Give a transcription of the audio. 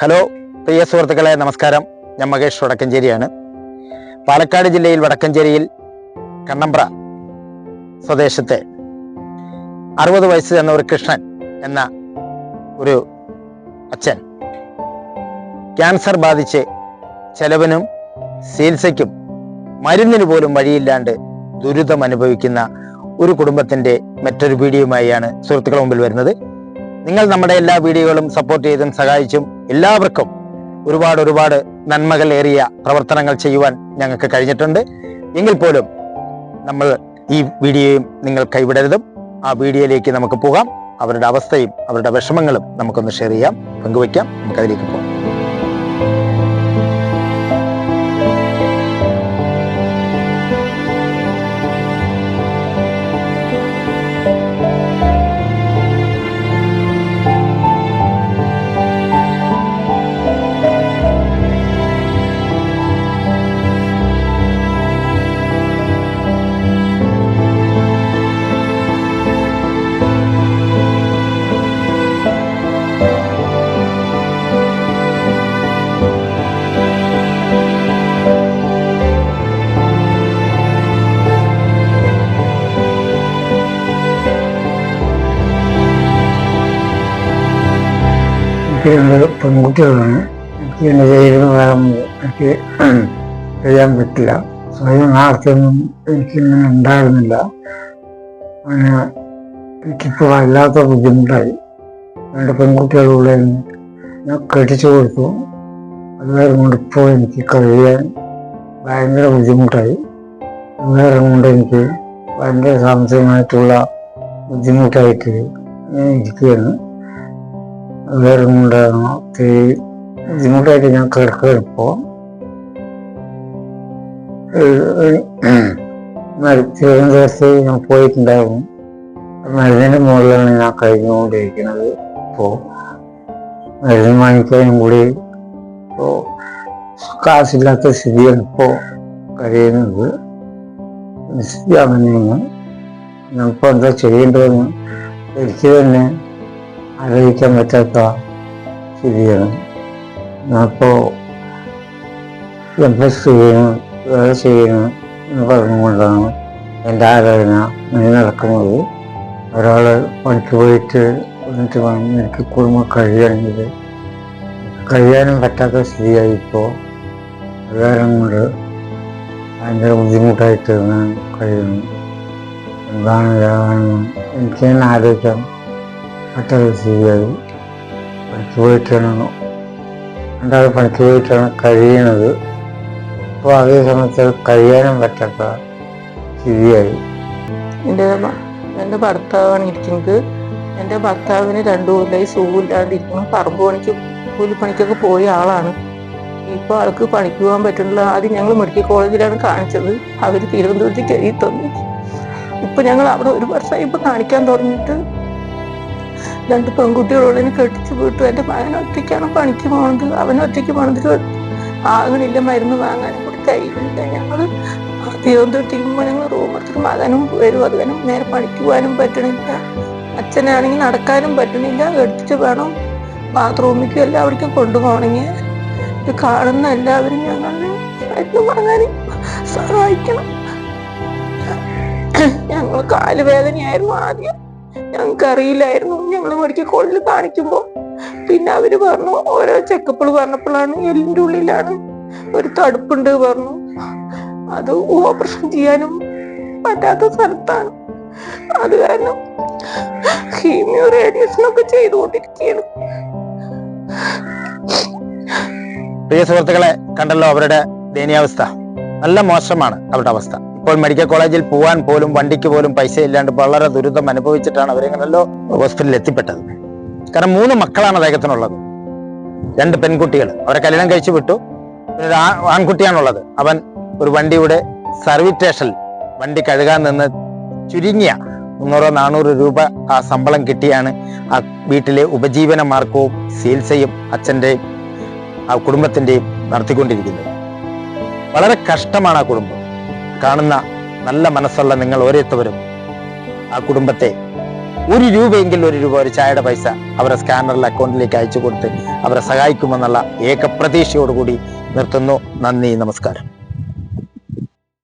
Hello പ്രിയ സുഹൃത്തുക്കളെ നമസ്കാരം. ഞാൻ മകേഷ് വടക്കഞ്ചേരിയാണ്. പാലക്കാട് ജില്ലയിൽ വടക്കഞ്ചേരിയിൽ കണ്ണമ്പ്ര സ്വദേശത്തെ അറുപത് വയസ്സ് എന്ന ഒരു കൃഷ്ണൻ എന്ന ഒരു അച്ഛൻ ക്യാൻസർ ബാധിച്ച് ചെലവിനും ചികിത്സയ്ക്കും മരുന്നിന് പോലും വഴിയില്ലാണ്ട് ദുരിതം അനുഭവിക്കുന്ന ഒരു കുടുംബത്തിന്റെ മറ്റൊരു വീഡിയോയുമായാണ് സുഹൃത്തുക്കളുടെ മുമ്പിൽ വരുന്നത്. നിങ്ങൾ നമ്മുടെ എല്ലാ വീഡിയോകളും സപ്പോർട്ട് ചെയ്തും സഹായിച്ചും എല്ലാവർക്കും ഒരുപാട് ഒരുപാട് നന്മകൾ ഏറിയ പ്രവർത്തനങ്ങൾ ചെയ്യുവാൻ ഞങ്ങൾക്ക് കഴിഞ്ഞിട്ടുണ്ട്. എങ്കിൽ പോലും നമ്മൾ ഈ വീഡിയോയും നിങ്ങൾ കൈവിടരുതും. ആ വീഡിയോയിലേക്ക് നമുക്ക് പോകാം. അവരുടെ അവസ്ഥയും അവരുടെ വിഷമങ്ങളും നമുക്കൊന്ന് ഷെയർ ചെയ്യാം പങ്കുവയ്ക്കാം. നമുക്കതിലേക്ക് പോകാം. എനിക്ക് രണ്ട് പെൺകുട്ടികളാണ്. എനിക്ക് എന്റെ ശരീരം എനിക്ക് ചെയ്യാൻ പറ്റില്ല. സ്വയം ആർക്കൊന്നും എനിക്കിങ്ങനെ ഉണ്ടായിരുന്നില്ല. അങ്ങനെ എനിക്കിപ്പോൾ വല്ലാത്ത ബുദ്ധിമുട്ടായി. രണ്ട് പെൺകുട്ടികളുള്ള ഞാൻ കെട്ടിച്ചു കൊടുത്തു. അതുവരെ കൊണ്ട് ഇപ്പോൾ എനിക്ക് കഴിയാൻ ഭയങ്കര ബുദ്ധിമുട്ടായി. അതുവരെ കൊണ്ട് എനിക്ക് ഭയങ്കര സാമ്പത്തികമായിട്ടുള്ള ബുദ്ധിമുട്ടായിട്ട് ഞാൻ ഇരിക്കുകയാണ്. വേറെ കൊണ്ടാണ് ഒത്തിരി ബുദ്ധിമുട്ടായിട്ട് ഞാൻ കിടക്കുകയാണ് ഇപ്പോൾ തിരുവനന്തപുരത്ത് ഞാൻ പോയിട്ടുണ്ടായിരുന്നു. മരുന്നിന്റെ മുകളിലാണ് ഞാൻ കഴിഞ്ഞുകൊണ്ടിരിക്കുന്നത് ഇപ്പോൾ മരുന്ന് വാങ്ങിക്കാനും കൂടി ഇപ്പോൾ കാശില്ലാത്ത സ്ഥിതിയാണ് ഇപ്പോൾ കഴിയുന്നത് അങ്ങനെയാണ് ഞാനിപ്പോൾ എന്താ ചെയ്യേണ്ടതെന്ന് എനിക്ക് തന്നെ ആലോചിക്കാൻ പറ്റാത്ത സ്ഥിതിയാണ്. ഞാനിപ്പോൾ എം എസ് ചെയ്യണം വേറെ ചെയ്യണം എന്ന് പറഞ്ഞുകൊണ്ടാണ് എന്റെ ആരാധന ഇങ്ങനെ നടക്കുന്നത്. ഒരാൾ പണിക്ക് പോയിട്ട് വന്നിട്ട് വേണം എനിക്ക് കുടുംബം കഴിയണമെങ്കിൽ കഴിയാനും പറ്റാത്ത സ്ഥിതിയായി ഇപ്പോൾ. കാരണം കൊണ്ട് ഭയങ്കര ബുദ്ധിമുട്ടായിട്ട് ഞാൻ കഴിയുന്നു. എന്താണ് എനിക്ക് തന്നെ ആലോചിക്കാൻ പറ്റാത്ത സ്ഥിതിയായി പണിക്ക് പോയിട്ടാണ് രണ്ടാളും പണിക്ക് പോയിട്ടാണ് കഴിയുന്നത് അപ്പോൾ അതേ സമയത്ത് കഴിയാനും പറ്റാത്ത സ്ഥിതിയായി. എന്റെ എന്റെ ഭർത്താവാണ് ഇരിക്കുന്നത്. എന്റെ ഭർത്താവിന് രണ്ടു കൊല്ലായി സുഖമില്ലാണ്ടിരിക്കുന്നു. പറമ്പ് പണിക്ക് കൂലിപ്പണിക്കൊക്കെ പോയ ആളാണ്. ഇപ്പോൾ ആൾക്ക് പണിക്ക് പോകാൻ പറ്റുന്നില്ല. ആദ്യം ഞങ്ങൾ മെഡിക്കൽ കോളേജിലാണ് കാണിച്ചത്. അവർ തിരുവനന്തപുരത്തേക്ക് എഴുതി തന്നു. ഇപ്പം ഞങ്ങൾ അവിടെ ഒരു വർഷമായി ഇപ്പം കാണിക്കാൻ തുടങ്ങിയിട്ട് രണ്ട് പെൺകുട്ടികളോട് എന്നെ കെട്ടിച്ചു വിട്ടു. എന്റെ മകൻ ഒറ്റയ്ക്കാണ് പണിക്ക് പോകുന്നത് അവൻ ഒറ്റയ്ക്ക് പോണതിൽ ആകണില്ല. മരുന്ന് വാങ്ങാനും കൂടി കഴിയുന്നില്ല ഞങ്ങൾ തിരുവനന്തപുരത്തേക്ക് ഞങ്ങൾ റൂം മകനും വരും. അത് വേണം നേരെ പണിക്ക് പോകാനും പറ്റണില്ല. അച്ഛനാണെങ്കിൽ നടക്കാനും പറ്റണില്ല. എടുത്തിട്ട് വേണം ബാത്റൂമിലേക്കും എല്ലാവർക്കും കൊണ്ടുപോകണമെങ്കിൽ. ഇത് കാണുന്ന എല്ലാവരും ഞങ്ങളെ മരുന്ന് വാങ്ങാനും സഹായിക്കണം. ഞങ്ങൾ കാലുവേദനയായിരുന്നു ആദ്യം. ഞങ്ങൾക്ക് അറിയില്ലായിരുന്നു ഞങ്ങൾ മെഡിക്കൽ കോളേജിൽ കാണിക്കുമ്പോൾ പിന്നെ അവർ പറഞ്ഞു ഓരോ ചെക്കപ്പുകൾ പറഞ്ഞപ്പോഴാണ് എല്ലിന്റെ ഉള്ളിലാണ് ഒരു തടുപ്പുണ്ട് പറഞ്ഞു. അത് ഓപ്പറേഷൻ ചെയ്യാനും പറ്റാത്ത സ്ഥലത്താണ്. അത് കാരണം ഹീമിയോ റേഡിയേഷനൊക്കെ ചെയ്തുകൊണ്ടിരിക്കുകയാണ്. പ്രിയ സുഹൃത്തുക്കളെ കണ്ടല്ലോ അവരുടെ ദയനീയാവസ്ഥ. നല്ല മോശമാണ് അവരുടെ അവസ്ഥ. ഇപ്പോൾ മെഡിക്കൽ കോളേജിൽ പോകാൻ പോലും വണ്ടിക്ക് പോലും പൈസ ഇല്ലാണ്ട് വളരെ ദുരിതം അനുഭവിച്ചിട്ടാണ് അവരെങ്ങനല്ലോ ഹോസ്പിറ്റലിൽ എത്തിപ്പെട്ടത്. കാരണം മൂന്ന് മക്കളാണ് അദ്ദേഹത്തിനുള്ളത്. രണ്ട് പെൺകുട്ടികൾ അവരെ കല്യാണം കഴിച്ചു വിട്ടു. ഒരു ആൺകുട്ടിയാണുള്ളത്. അവൻ ഒരു വണ്ടിയുടെ സർവീസ് വണ്ടി കഴുകാൻ നിന്ന് ചുരുങ്ങിയ മുന്നൂറോ നാനൂറ് രൂപ ആ ശമ്പളം കിട്ടിയാണ് ആ വീട്ടിലെ ഉപജീവന മാർഗവും ചികിത്സയും അച്ഛന്റെയും ആ കുടുംബത്തിന്റെയും നടത്തിക്കൊണ്ടിരിക്കുന്നത്. വളരെ കഷ്ടമാണ് ആ കുടുംബം. കാണുന്ന നല്ല മനസ്സുള്ള നിങ്ങൾ ഓരോരുത്തവരും ആ കുടുംബത്തെ ഒരു രൂപയെങ്കിലും ഒരു രൂപ ഒരു ചായയുടെ പൈസ അവരെ സ്കാനറിൽ അക്കൗണ്ടിലേക്ക് അയച്ചു കൊടുത്ത് അവരെ സഹായിക്കുമെന്നുള്ള ഏക പ്രതീക്ഷയോടുകൂടി നിർത്തുന്നു. നന്ദി നമസ്കാരം.